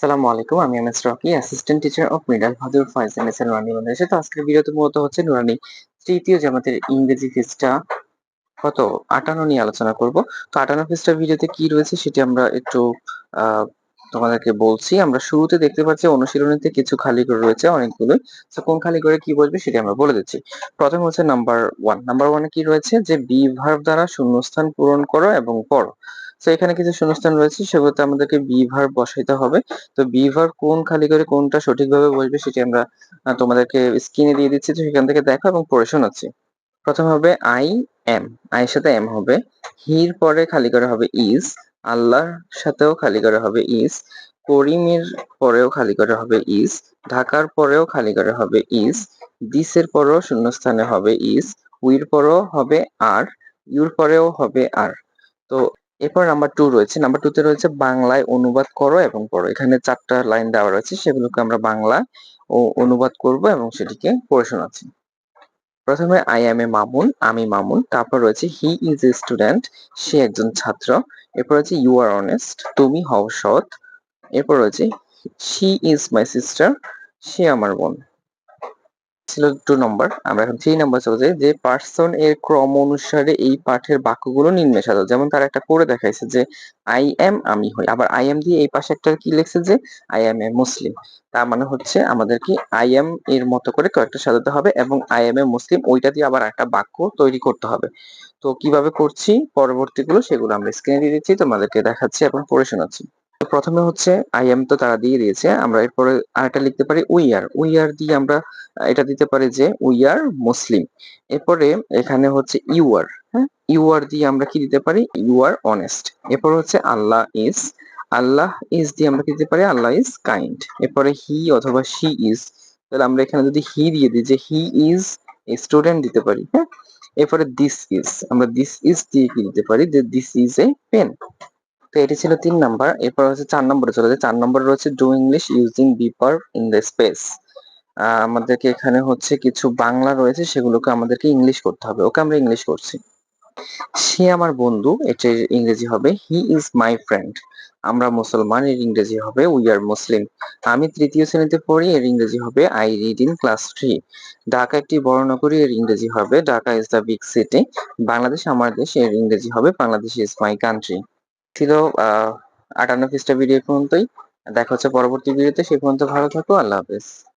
আসসালামু আলাইকুম, আমি M S Rocky assistant teacher of middle Bhadur Foyez M S Nurani বাংলাদেশে তো আজকের ভিডিওতে মূলত হচ্ছে নুরানি, তৃতীয় জামাতের ইংরেজি ফিসটা কত? আটান্ন নিয়ে আলোচনা করব। তো আটান্ন ফিসটা ভিডিওতে কি রয়েছে সেটি আমরা একটু তোমাদেরকে বলছি। আমরা শুরুতে দেখতে পাচ্ছি অনুশীলনীতে কিছু খালি করে রয়েছে অনেকগুলো তো কোন খালি করে কি বসবে সেটি আমরা বলে দিচ্ছি। প্রথম হচ্ছে নাম্বার ওয়ান নাম্বার ওয়ানে কি রয়েছে? যে বি ভার্ব দ্বারা শূন্যস্থান পূরণ করো এবং পড়ো। তো এখানে কিছু শূন্যস্থান রয়েছে, সেগুলোতে আমাদেরকে বি ভার্ব বসাইতে হবে। তো বি ভার্ব কোন খালি করে কোনটা সঠিকভাবে বসবে সেটি আমরা তোমাদেরকে স্ক্রিনে দিয়ে দিচ্ছি। তো সেখান থেকে দেখো এবং পড়ে শোনাচ্ছি। প্রথম হবে আই এম আই এর সাথে এম হবে। হির পরে খালি করে হবে ইজ আল্লাহর সাথেও খালি করে হবে ইজ করিমের পরেও খালি করে হবে ইজ ঢাকার পরেও খালি করে হবে ইজ দিসের পরেও শূন্যস্থানে হবে ইজ উইর পরেও হবে আর ইউর পরেও হবে আর তো এরপর নাম্বার টু রয়েছে। নাম্বার টু তে রয়েছে, বাংলায় অনুবাদ করো এবং পড়ো। এখানে চারটা লাইন দেওয়া রয়েছে, সেগুলোকে আমরা বাংলা ও অনুবাদ করব এবং সেটিকে পড়ে শোনাচ্ছি। প্রথমে আই এম এ মামুন, আমি মামুন। তারপর রয়েছে হি ইজ এ স্টুডেন্ট সে একজন ছাত্র। এরপর রয়েছে ইউ আর অনেস্ট তুমি হও সৎ। এরপর রয়েছে শি ইজ মাই সিস্টার সে আমার বোন। ছিল টু নম্বর আমরা এখন থ্রি নাম্বার চলে যাই, যে পার্সন এর ক্রম অনুসারে এই পাঠের বাক্যগুলো নিম্নে সাজাও যেমন তার একটা করে দেখাইছে যে আই এম আমি হই। আবার আই এম দিয়ে এই পাশে একটা কি লিখছে যে আই এম এ মুসলিম তার মানে হচ্ছে আমাদের কি আই এম এর মতো করে কয়েকটা সাজাতে হবে এবং আই এম এ মুসলিম ওইটা দিয়ে আবার একটা বাক্য তৈরি করতে হবে। তো কীভাবে করছি? পরবর্তীগুলো সেগুলো আমরা স্ক্রিনে দিয়ে দিচ্ছি, তোমাদেরকে দেখাচ্ছি এবং পড়ে শোনাচ্ছি। প্রথমে হচ্ছে আই এম তো তারা দিয়ে দিয়েছে। আমরা এরপরে আরেকটা লিখতে পারি উই আর উই আর দিয়ে আমরা এটা দিতে পারি যে উই আর মুসলিম এরপরে এখানে হচ্ছে ইউ আর হ্যাঁ? ইউ আর দিয়ে আমরা কি দিতে পারি? ইউ আর অনেস্ট এরপর হচ্ছে আল্লাহ ইজ আল্লাহ ইজ দিয়ে আমরা কি দিতে পারি? আল্লাহ ইজ কাইন্ড এরপরে হি অথবা শি ইজ তাহলে আমরা এখানে যদি হি দিয়ে দিই যে হি ইজ এ স্টুডেন্ট দিতে পারি হ্যাঁ? এরপরে দিস ইজ আমরা দিস ইজ দিয়ে কি দিতে পারি? যে দিস ইজ এ পেন তো এটি ছিল তিন নাম্বার। এরপর হচ্ছে চার নম্বরে চলে যায় চার নম্বরে রয়েছে ডু ইংলিশ ইউজিং বি পার্ভ ইন দ্য স্পেস আমাদেরকে এখানে হচ্ছে কিছু বাংলা রয়েছে, সেগুলোকে আমাদেরকে ইংলিশ করতে হবে। ওকে আমরা ইংলিশ করছি। সে আমার বন্ধু এটির ইংরেজি হবে। হি ইজ মাই ফ্রেন্ড আমরা মুসলমান, এর ইংরেজি হবে। উই আর মুসলিম আমি তৃতীয় শ্রেণীতে পড়ি, এর ইংরেজি হবে। I read in class three Dhaka একটি বড় নগরী এর ইংরেজি হবে। Dhaka is the big city Bangladesh আমার দেশ, এর ইংরেজি হবে। বাংলাদেশ ইজ মাই কান্ট্রি ছিল আটান্ন পৃষ্ঠা ভিডিও পর্যন্তই। দেখা হচ্ছে পরবর্তী ভিডিওতে। সে পর্যন্ত ভালো থাকো, আল্লাহ হাফেজ।